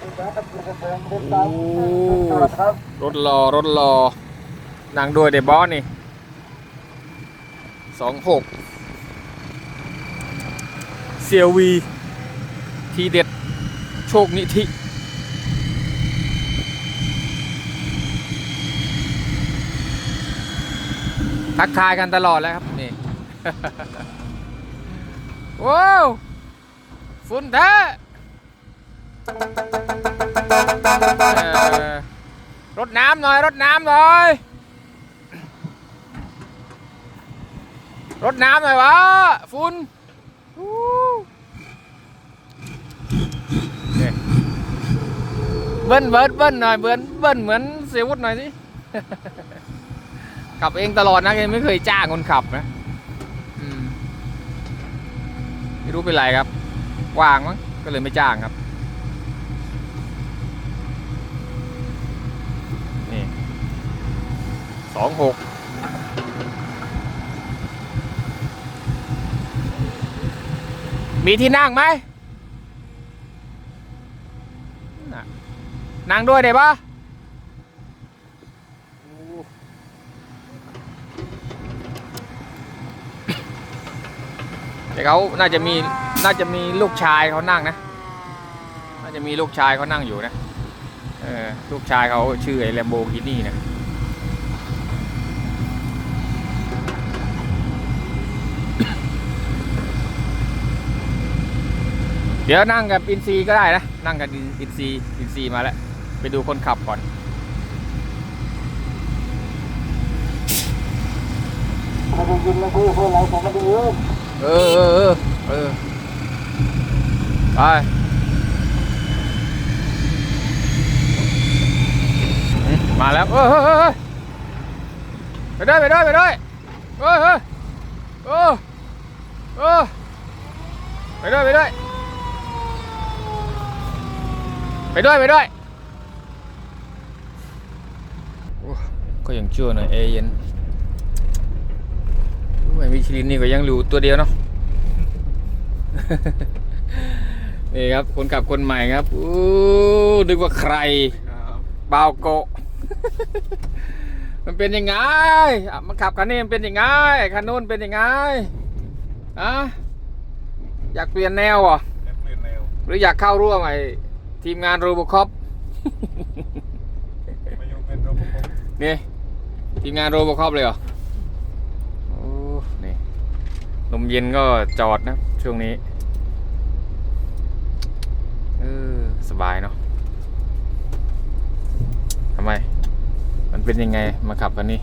โอ้รถรอรถรอนั่งด้วยเดบอสนี่สองหกเซียวี ทีเด็ด โชคนิธิทักทายกันตลอดแล้วครับ นี่ว้าวฝุ่นแท้อ รดน้ำหน่อยรดน้ำหน่อยรดน้ำหน่อยวะฝุ่นอู้นเบิ้ลเบิ้ลเบิ้ลหน่อยเบิ้ลเบิ้ลเหมือนเสียวุฒหน่อยสิ ขับเองตลอดนะยังไม่เคยจ้างคนขับนะไม่รู้เป็นไรครับว่างมั้งก็เลยไม่จ้างครับ สองหกมีที่นั่งไหมน,นั่งด้วยได้ปะแต่เขาน่าจะมี น่าจะมีลูกชายเขานั่งนะ น่าจะมีลูกชายเขานั่งอยู่นะ เออ ลูกชายเขาชื่อไอ้แลมโบกินี่นะ ดี๋ยวนั่งกับอินซีก็ได้นะ นั่งกับอินซีอินซีมาแล้ว ไปดูคนขับก่อนม่ได้ยินไม่พูดเพื่ออะไรผมม่ได้ยินเออเออเออไปมาแล้วเออเฮ้ยเฮ้ยเฮ้ยไปด้วยไปด้วยไปด้วยเฮ้ยเฮ้ยเออเออไปด้วยไปด้วย ไปด้วยไปด้วยโอ้ก็ยังชั่วหน่อยเอเย็นไม่มิชลินนี่ก็ยังอยู่ตัวเดียวเนาะนี่ครับคนขับคนใหม่ครับอู้นึกว่าใครบาวโกะมันเป็นยังไงอะมาขับคันนี้มันเป็นยังไงคันนู้นเป็นยังไงอะอยากเปลี่ยนแนวเหรอเปลี่ยนแนวหรืออยากเข้าร่วมไอ้ ทีมงานโรบคอปไม่ยอมเป็นระบบผมนี่ทีมงานโรบคอปเลยเหรอโอ้นี่ลมเย็นก็จอดนะ ช่วงนี้เออสบายเนาะทำไม มันเป็นยังไงมาขับกันนี่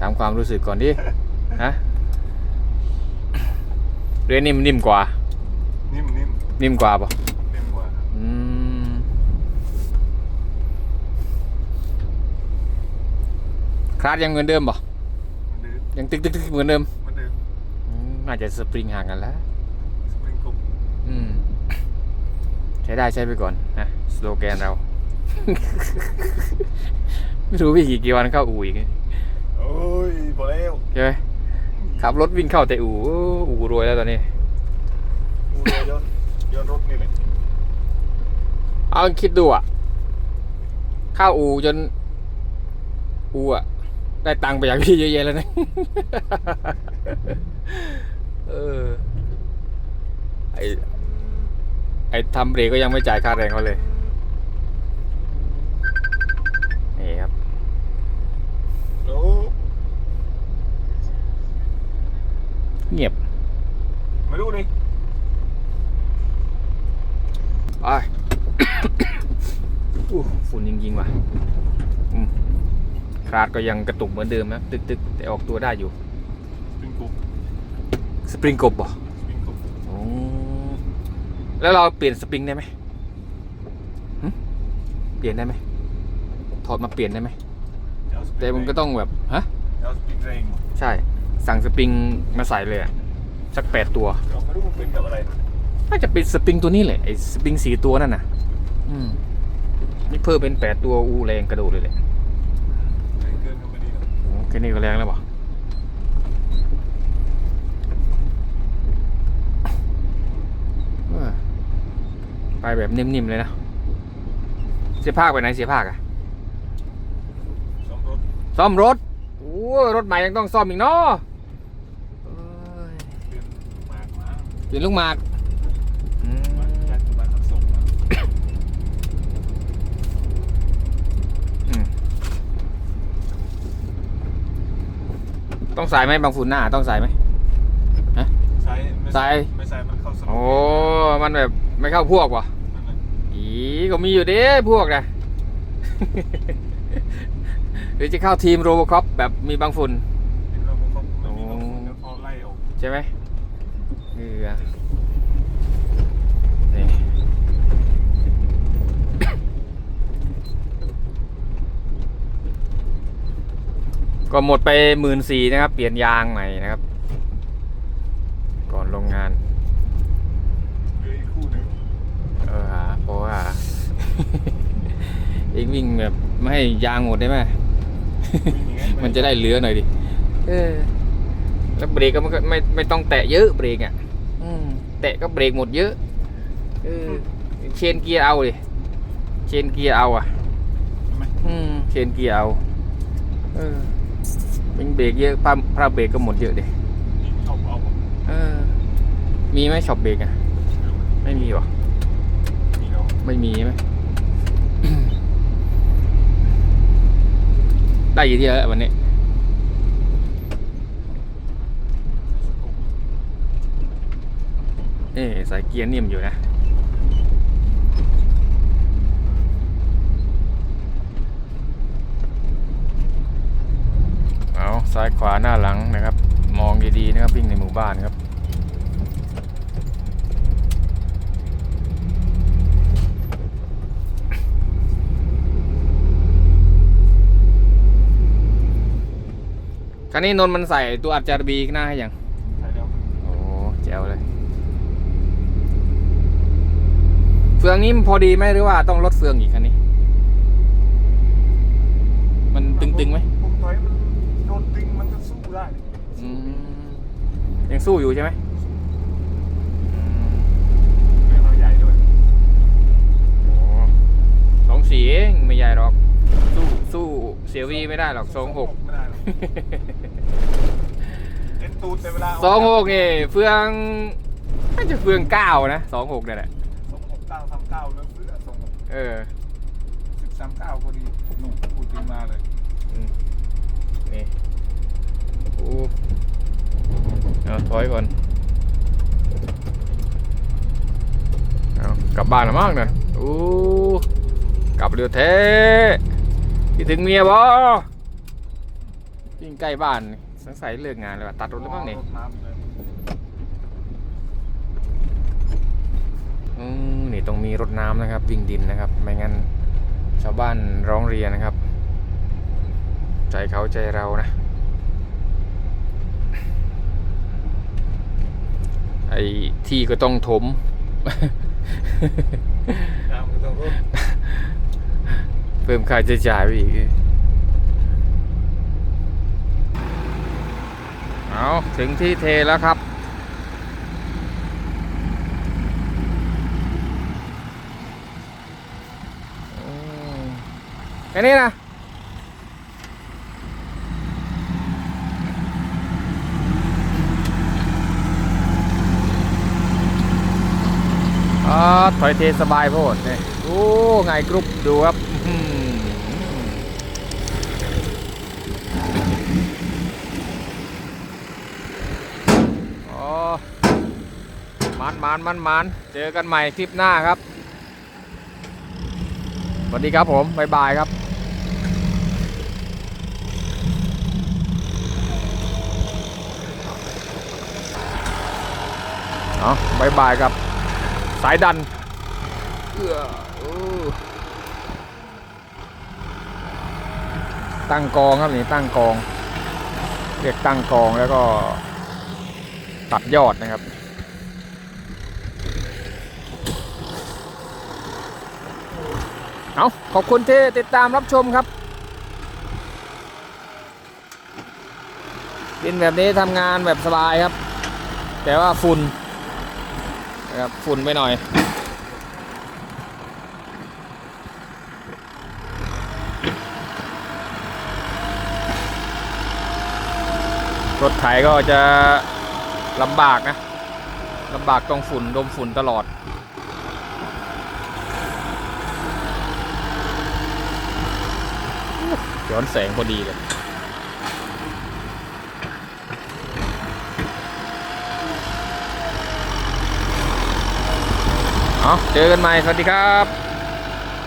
ถามความรู้สึกก่อนดิฮะเรนนิ่มนิ่มกว่า นิ่มนิ่มนิ่มกว่าปะ นิ่มกว่า อืม คลาสยังเหมือนเดิมปะมันดื้อยังตึกตึกตึกเหมือนเดิมมันดื้ออืมน่าจะสปริงห่างกันแล้ว สปริงคุกอืม ใช้ได้ใช้ไปก่อนนะสโลแกนเรา ไม่รู้พี่กี่กี่วันเข้าอู่อีกโอ้ยพอแล้วใช่ไหมขับรถวิ่งเข้าแต่อู่โอ้อู่รวยแล้วตอนนี้กูเลยย้อนย้อนรถนี่เลยเอาคิดดูอะเข้าอู่จนอู่อะ ได้ตังค์ไปอย่างพี่เยอะแยะแล้วนะ เออ ไอไอทำเบรกก็ยังไม่จ่ายค่าแรงเขาเลย นี่ครับโอ้เงียบไม่รู้นี่ไปอู้ฝุ่นจริงๆว่ะอืม คลาดก็ยังกระตุกเหมือนเดิมนะตึกๆแต่ออกตัวได้อยู่ สปริงคุกสปริงกบบ่สปริงคุกโอ้แล้วเราเปลี่ยนสปริงได้ไหมหึเปลี่ยนได้ไหมถอดมาเปลี่ยนได้ไหมเอาสปริแต่มันก็ต้องแบบฮะเอาสปริงเรงใช่ สั่งสปริงมาใส่เลยอะสักแปดตัว เราไม่รู้มันเป็นกับอะไรน่าจะเป็นสปริงตัวนี้แหละไอ้สปริงสีตัวนั่นน่ะ อืม นี่เพิ่มเป็นแปดตัวอูแรงกระโดดเลยแหละ แรงเกินก็ไม่ดีหรอก โอ้แค่นี้ก็แรงแล้วป่ะเออไปแบบนิ่มๆเลยนะเสียภาคไปไหนเสียภาคอะสองรถซ่อมรถโอ้ยรถใหม่ยังต้องซ่อมอีกเนาะเอ้ยเดือนมากมาเปลี่ยนลูกหมากอืม วันยัดมาทั้งส่งนะ อืม ต้องใส่ไหมบางฝุ่นหน้าต้องใส่ไหมใช้ไม่ใส่ไม่ใส่มันเข้าสโอ้ มันแบบไม่เข้าพวกว่ะ นั่นแหละอีก็มีอยู่เด้พวกนะ หรือจะเข้าทีมโรบคอปแบบมีบางฝุ่น เห็นเราเขาไม่มีบางคนเดี๋ยวเขาไล่ออก ใช่ไหมเออนี่ ก็หมดไปหมื่นสี่นะครับ เปลี่ยนยางใหม่นะครับ ก่อนลงงานเหลืออีกคู่หนึ่งเออเพราะว่าเองวิ่งแบบไม่ให้ยางหมดได้ไหมวิ่งอย่างเงี้ยมันจะได้เหลือหน่อยดิเออแล้วเบรกก็ไม่ไม่ไม่ต้องแตะเยอะเบรกอะอืมแตะก็เบรกหมดเยอะเออเชนเกียร์เอาดิเชนเกียร์เอาอะใช่ไหมอืมเชนเกียร์เอาเออ วิ่งเบรกเยอะพาพาเบรกก็หมดเยอะดินี่ชอบเอาผมเออ มีไหมช็อปเบรกอะ ไม่มีหรอ มีเราไม่มีใช่ไหมได้กี่ที่แล้ววันนี้เอ๊ะสายเกียร์นิ่มอยู่นะ อาซ้ายขวาหน้าหลังนะครับ มองดีๆนะครับวิ่งในหมู่บ้านครับคันนี้นนท์มันใส่ตัวอัดจารบีข้างหน้าให้ยังใช่แล้วโอ้แจ๋วเลยเฟืองนี้มันพอดีไหมหรือว่าต้องลดเฟืองอีกคันนี้ มันตึงๆไหม ผมถอยมันโดนตึงมันก็สู้ได้ อืม ยังสู้อยู่ใช่ไหมอืมไม่เราใหญ่ด้วยโอ้สองสี่เองไม่ใหญ่หรอก สู้สู้เสียวีไม่ได้หรอกสองหกไม่ได้หรอกเอ็นตูดในเวลาสองหกนี่เฟืองน่าจะเฟืองเก้านะสองหกเนี่ยแหละสองหกเก้าทำเก้าแล้วเสื้อสองหกเออสิบสามเก้าพอดีหนุ่มพูดถึงมาเลย อืมนี่โอ้เอาถอยก่อนเอากลับบ้านแล้วมั้งเนี่ยโอ้กลับเรือเทคิดถึงเมียบ่ยิ่งใกล้บ้านนี่สงสัยเลิกงานเลยว่ะตัดรถแล้วมั้งนี่ยอืมนี่ต้องมีรถน้ำนะครับ วิ่งดินนะครับ ไม่งั้นชาวบ้านร้องเรียนนะครับ ใจเขาใจเรานะ ไอ้ที่ก็ต้องถมน้ำก็ต้องรถเพิ่มค่าใช้จ่ายไปอีก เอาถึงที่เทแล้วครับอืมแค่นี้นะ อ๋อ ถอยเทสบายโพดเนี่ยโอ้ไงกรุ๊ปดูครับอ๋อมันมันมันมันเจอกันใหม่คลิปหน้าครับสวัสดีครับผม บ๊ายบายครับเอาบ๊ายบายครับ สายดันตั้งกองครับนี่ตั้งกอง เรียกตั้งกองแล้วก็ ตัดยอดนะครับ เอาขอบคุณที่ติดตามรับชมครับ ดินแบบนี้ทำงานแบบสบายครับ แต่ว่าฝุ่น ครับฝุ่นไปหน่อย รถไถก็จะลำบากนะลำบากต้องฝุ่นดมฝุ่นตลอดย้อนแสงพอดีเลย เอาเจอกันใหม่ สวัสดีครับ